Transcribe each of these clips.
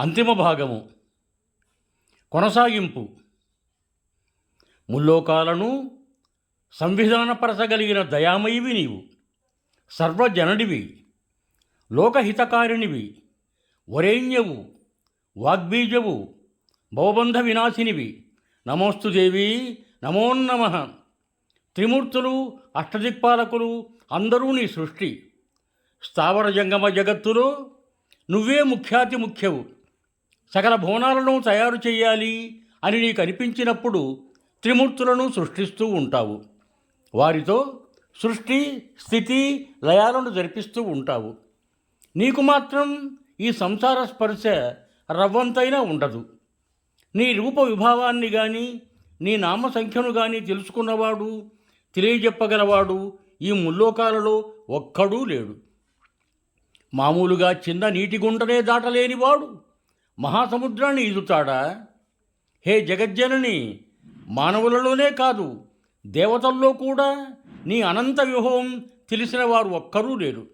అంతిమ భాగము. కొనసాగింపు. ముల్లోకాలను సంవిధానపరచగలిగిన దయామయివి నీవు. సర్వజనడివి. లోకహితకారిణివి. వరేణ్యవు. వాగ్బీజవు. భవబంధ వినాశినివి. నమోస్తు దేవి నమోన్నమ త్రిమూర్తులు అష్టదిక్పాలకులు అందరూ నీ సృష్టి. స్థావర జంగమ జగత్తులో నువ్వే ముఖ్యాతి ముఖ్యవు సకల భువనాలను తయారు చేయాలి అని నీకు అనిపించినప్పుడు త్రిమూర్తులను సృష్టిస్తూ ఉంటావు. వారితో సృష్టి స్థితి లయాలను జరిపిస్తూ ఉంటావు. నీకు మాత్రం ఈ సంసార స్పర్శ రవ్వంతైనా ఉండదు. నీ రూప విభావాన్ని కానీ నీ నామ సంఖ్యను కానీ తెలుసుకున్నవాడు తెలియజెప్పగలవాడు ఈ ముల్లోకాలలో ఒక్కడూ లేడు. మామూలుగా చిన్న నీటి గుంటనే దాటలేనివాడు. మహాసముద్రాన్ని ఈదుతాడా? హే జగజ్జనని మానవులలోనే కాదు దేవతల్లో కూడా నీ అనంత వ్యూహం తెలిసిన వారు ఒక్కరూ లేరు.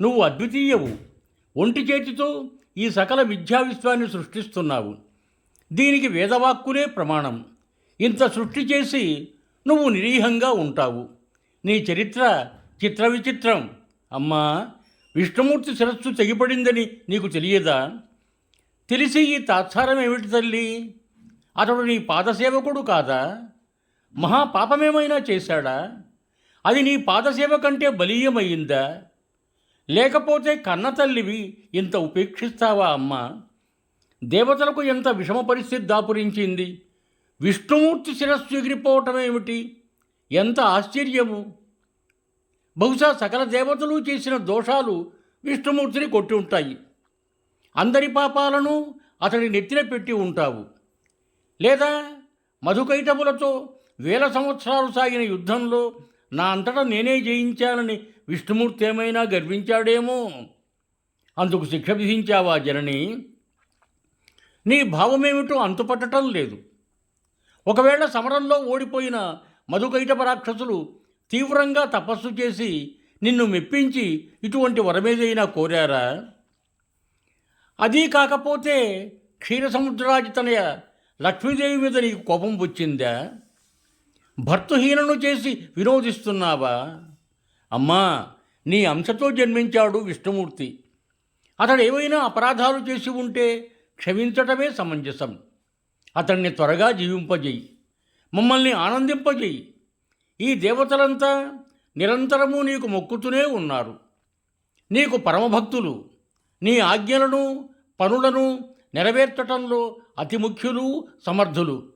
నువ్వు అద్వితీయవు. ఒంటి చేతితో ఈ సకల విద్యా విశ్వాన్ని సృష్టిస్తున్నావు. దీనికి వేదవాక్కులే ప్రమాణం. ఇంత సృష్టి చేసి నువ్వు నిరీహంగా ఉంటావు. నీ చరిత్ర చిత్ర విచిత్రం అమ్మా విష్ణుమూర్తి శిరస్సు తెగిపడిందని నీకు తెలియదా? తెలిసి ఈ తాత్సారం ఏమిటి తల్లి? అతడు నీ పాదసేవకుడు కాదా? మహాపాపమేమైనా చేశాడా? అది నీ పాదసేవ కంటే బలీయమయ్యిందా లేకపోతే కన్న తల్లివి ఇంత ఉపేక్షిస్తావా అమ్మా? దేవతలకు ఎంత విషమ పరిస్థితి దాపురించింది? విష్ణుమూర్తి శిరస్సు ఎగిరిపోవటమేమిటి ఎంత ఆశ్చర్యము! బహుశా సకల దేవతలు చేసిన దోషాలు విష్ణుమూర్తిని కొట్టి ఉంటాయి. అందరి పాపాలను అతడి నెత్తిన పెట్టి ఉంటావు. లేదా మధుకైటములతో వేల సంవత్సరాలు సాగిన యుద్ధంలో నా అంతటా నేనే జయించానని విష్ణుమూర్తి ఏమైనా గర్వించాడేమో? అందుకు శిక్ష విధించావా జనని? నీ భావమేమిటో అంతుపట్టడం లేదు. ఒకవేళ సమరంలో ఓడిపోయిన మధుకైటప రాక్షసులు తీవ్రంగా తపస్సు చేసి నిన్ను మెప్పించి ఇటువంటి వరమేదైనా కోరారా? అదీ కాకపోతే క్షీరసముద్రాజితనయ లక్ష్మీదేవి మీద నీకు కోపం వచ్చిందా భర్తహీనను చేసి వినోదిస్తున్నావా అమ్మా నీ అంశతో జన్మించాడు విష్ణుమూర్తి. అతడు ఏవైనా అపరాధాలు చేసి ఉంటే క్షమించటమే సమంజసం. అతన్ని త్వరగా జీవింపజేయి. మమ్మల్ని ఆనందింపజేయి. ఈ దేవతలంతా నిరంతరము నీకు మొక్కుతూనే ఉన్నారు. నీకు పరమభక్తులు. నీ ఆజ్ఞలను పనులను నెరవేర్చటంలో అతి ముఖ్యులు సమర్థులు.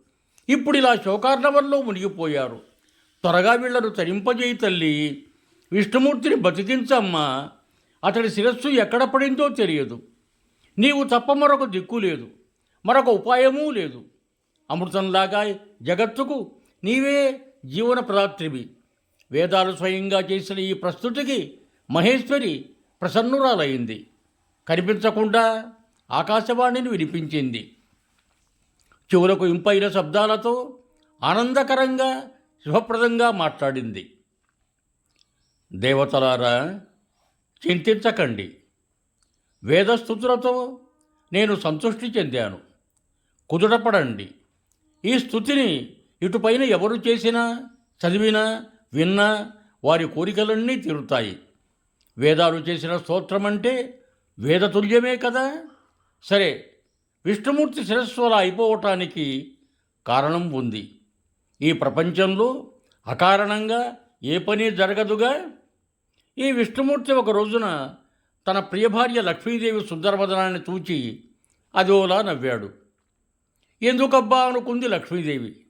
ఇప్పుడు ఇలా శోకార్ణవంలో మునిగిపోయారు. త్వరగా వీళ్ళను తరింపజేయి తల్లి. విష్ణుమూర్తిని బతికించమ్మా. అతడి శిరస్సు ఎక్కడ పడిందో తెలియదు. నీవు తప్ప మరొక దిక్కు లేదు. మరొక ఉపాయమూ లేదు. అమృతంలాగా జగత్తుకు నీవే జీవన ప్రదాత్రివి వేదాలు స్వయంగా చేసిన ఈ ప్రస్తుతికి మహేశ్వరి ప్రసన్నురాలయ్యింది కనిపించకుండా ఆకాశవాణిని వినిపించింది. చెవులకు ఇంపైన శబ్దాలతో ఆనందకరంగా శుభప్రదంగా మాట్లాడింది. దేవతలారా చింతించకండి. వేదస్థుతులతో నేను సంతృష్టి చెందాను. కుదుటపడండి. ఈ స్థుతిని ఇటుపైన ఎవరు చేసినా చదివినా విన్నా వారి కోరికలన్నీ తీరుతాయి. వేదాలు చేసిన స్తోత్రం అంటే వేదతుల్యమే కదా? సరే విష్ణుమూర్తి శిరస్సు అయిపోవటానికి కారణం ఉంది. ఈ ప్రపంచంలో అకారణంగా ఏ పని జరగదుగా? ఈ విష్ణుమూర్తి ఒక రోజున తన ప్రియభార్య లక్ష్మీదేవి సుందరవదనాన్ని చూచి అదోలా నవ్వాడు. ఎందుకబ్బా అనుకుంది లక్ష్మీదేవి?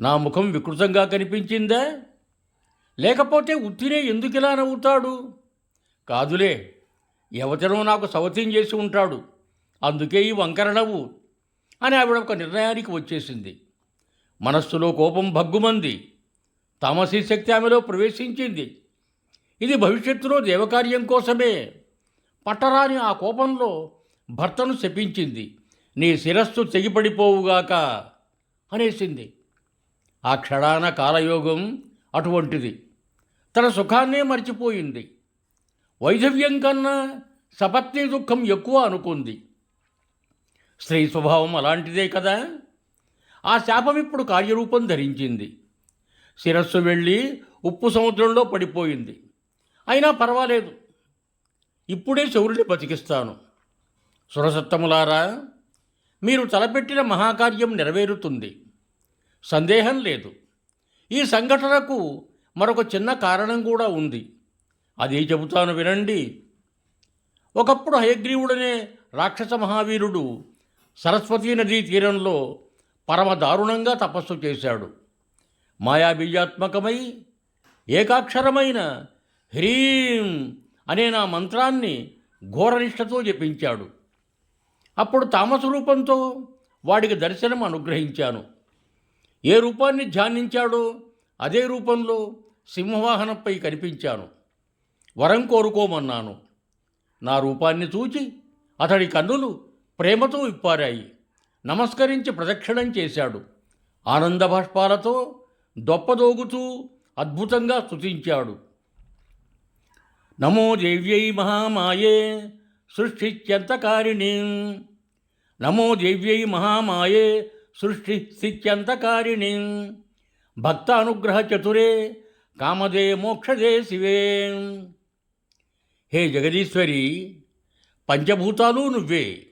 నా ముఖం వికృతంగా కనిపించిందా? లేకపోతే ఉత్తినే ఎందుకిలా నవ్వుతాడు? కాదులే ఎవతనో నాకు సవత్యం చేసి ఉంటాడు. అందుకే ఈ వంకరనవ్వు అని ఆవిడ ఒక నిర్ణయానికి వచ్చేసింది. మనస్సులో కోపం భగ్గుమంది. తామసీ శక్తి ఆమెలో ప్రవేశించింది. ఇది భవిష్యత్తులో దేవకార్యం కోసమే. పట్టరాని ఆ కోపంలో భర్తను శపించింది. నీ శిరస్సు తెగిపడిపోవుగాక అనేసింది. ఆ క్షణాన కాలయోగం అటువంటిది. తన సుఖాన్నే మర్చిపోయింది. వైధవ్యం కన్నా సపత్ని దుఃఖం ఎక్కువ అనుకుంది. స్త్రీ స్వభావం అలాంటిదే కదా? ఆ శాపం ఇప్పుడు కార్యరూపం ధరించింది. శిరస్సు వెళ్ళి ఉప్పు సముద్రంలో పడిపోయింది. అయినా పర్వాలేదు. ఇప్పుడే శౌరుని బతికిస్తాను. సురసత్తములారా మీరు తలపెట్టిన మహాకార్యం నెరవేరుతుంది. సందేహం లేదు. ఈ సంఘటనకు మరొక చిన్న కారణం కూడా ఉంది. అది చెబుతాను వినండి. ఒకప్పుడు హయగ్రీవుడనే రాక్షస మహావీరుడు సరస్వతీ నదీ తీరంలో పరమ దారుణంగా తపస్సు చేశాడు. మాయాబీజాత్మకమై ఏకాక్షరమైన హ్రీం అనే నా మంత్రాన్ని ఘోరనిష్టతో జపించాడు. అప్పుడు తామస రూపంతో వాడికి దర్శనం అనుగ్రహించాను. ఏ రూపాన్ని ధ్యానించాడో అదే రూపంలో సింహవాహనంపై కనిపించాను. వరం కోరుకోమన్నాను. నా రూపాన్ని చూచి అతడి కన్నులు ప్రేమతో విప్పారాయి నమస్కరించి ప్రదక్షిణం చేశాడు. ఆనందభాష్పాలతో దొప్పదోగుతూ అద్భుతంగా స్తుతించాడు. నమో దేవ్యై మహామాయే సృష్టిత్యంతకారిణి. నమో దేవ్యై మహామాయే సృష్టి స్థిత్యంతకారిణి భక్త అనుగ్రహ చతురే కామదే మోక్షదే శివే. హే జగదీశ్వరి పంచభూతాలు నువ్వే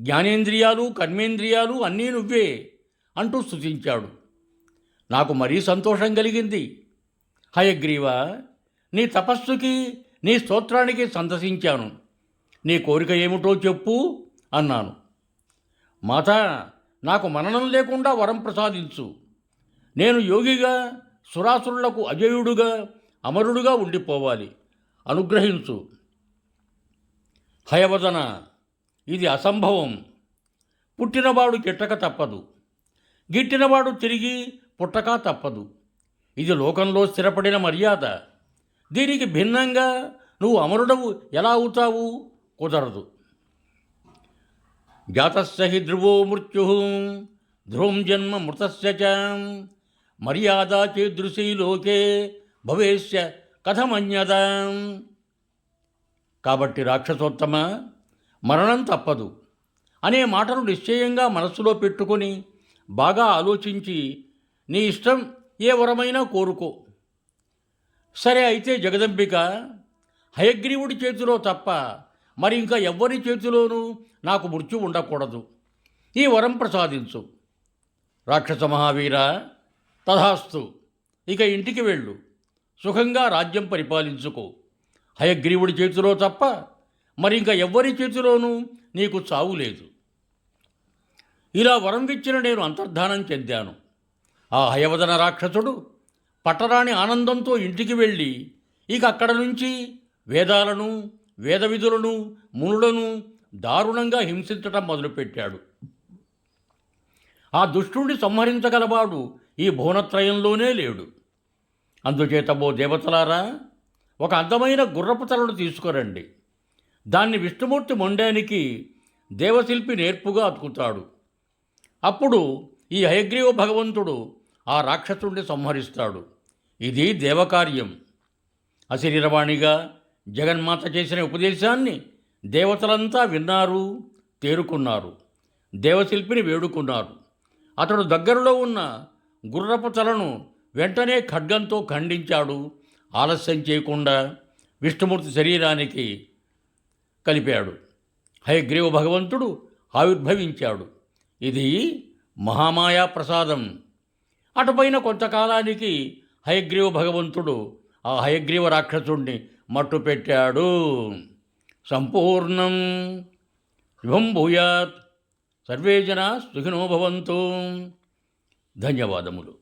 జ్ఞానేంద్రియాలు కర్మేంద్రియాలు అన్నీ నువ్వే అంటూ స్థుతించాడు నాకు మరీ సంతోషం కలిగింది. హయగ్రీవ నీ తపస్సుకి నీ స్తోత్రానికి సంతసించాను. నీ కోరిక ఏమిటో చెప్పు అన్నాను. మాత నాకు మననం లేకుండా వరం ప్రసాదించు. నేను యోగిగా సురాసురులకు అజయుడుగా అమరుడుగా ఉండిపోవాలి. అనుగ్రహించు. హయవదన ఇది అసంభవం. పుట్టినవాడు గిట్టక తప్పదు. గిట్టినవాడు తిరిగి పుట్టక తప్పదు. ఇది లోకంలో స్థిరపడిన మర్యాద. దీనికి భిన్నంగా నువ్వు అమరుడవు ఎలా అవుతావు? కుదరదు. జాతస్య హి ధ్రువో మృత్యు ధ్రువం జన్మ మృతస్య మర్యాద చేదృశీ లోకే భవేష్య కథమన్యద. కాబట్టి రాక్షసోత్తమ మరణం తప్పదు. అనే మాటను నిశ్చయంగా మనస్సులో పెట్టుకొని బాగా ఆలోచించి నీ ఇష్టం ఏ వరమైనా కోరుకో. సరే అయితే జగదంబిక హయగ్రీవుడి చేతిలో తప్ప మరి ఇంకా ఎవ్వరి చేతిలోనూ నాకు మృత్యు ఉండకూడదు. ఈ వరం ప్రసాదించు. రాక్షస మహావీర తథాస్తు ఇక ఇంటికి వెళ్ళు. సుఖంగా రాజ్యం పరిపాలించుకో. హయగ్రీవుడి చేతిలో తప్ప మరి ఎవ్వరి చేతిలోనూ నీకు చావు లేదు. ఇలా వరం ఇచ్చిన నేను అంతర్ధానం చెందాను. ఆ హయవదన రాక్షసుడు పట్టరాని ఆనందంతో ఇంటికి వెళ్ళి ఇక అక్కడ నుంచి వేదాలను వేదవిధులను మునులను దారుణంగా హింసించటం మొదలుపెట్టాడు. ఆ దుష్టుడిని సంహరించగలవాడు ఈ భువనత్రయంలోనే లేడు. అందుచేత ఓ దేవతలారా ఒక అందమైన గుర్రపు తలను తీసుకురండి. దాన్ని విష్ణుమూర్తి మొండానికి దేవశిల్పి నేర్పుగా అతుకుతాడు. అప్పుడు ఈ హయగ్రీవ భగవంతుడు ఆ రాక్షసుడిని సంహరిస్తాడు. ఇది దేవకార్యం. అశరీరవాణిగా జగన్మాత చేసిన ఉపదేశాన్ని దేవతలంతా విన్నారు తేరుకున్నారు. దేవశిల్పిని వేడుకున్నారు. అతడు దగ్గరలో ఉన్న గుర్రపు తలను వెంటనే ఖడ్గంతో ఖండించాడు. ఆలస్యం చేయకుండా విష్ణుమూర్తి శరీరానికి కలిపాడు. హయగ్రీవ భగవంతుడు ఆవిర్భవించాడు. ఇది మహామాయా ప్రసాదం. అటుపైన కొంతకాలానికి హయగ్రీవ భగవంతుడు ఆ హయగ్రీవ రాక్షసుణ్ణి మట్టు పెట్టాడు సంపూర్ణం. శుభం భూయాత్. సర్వే జనా సుఖినో భవంతు. ధన్యవాదములు.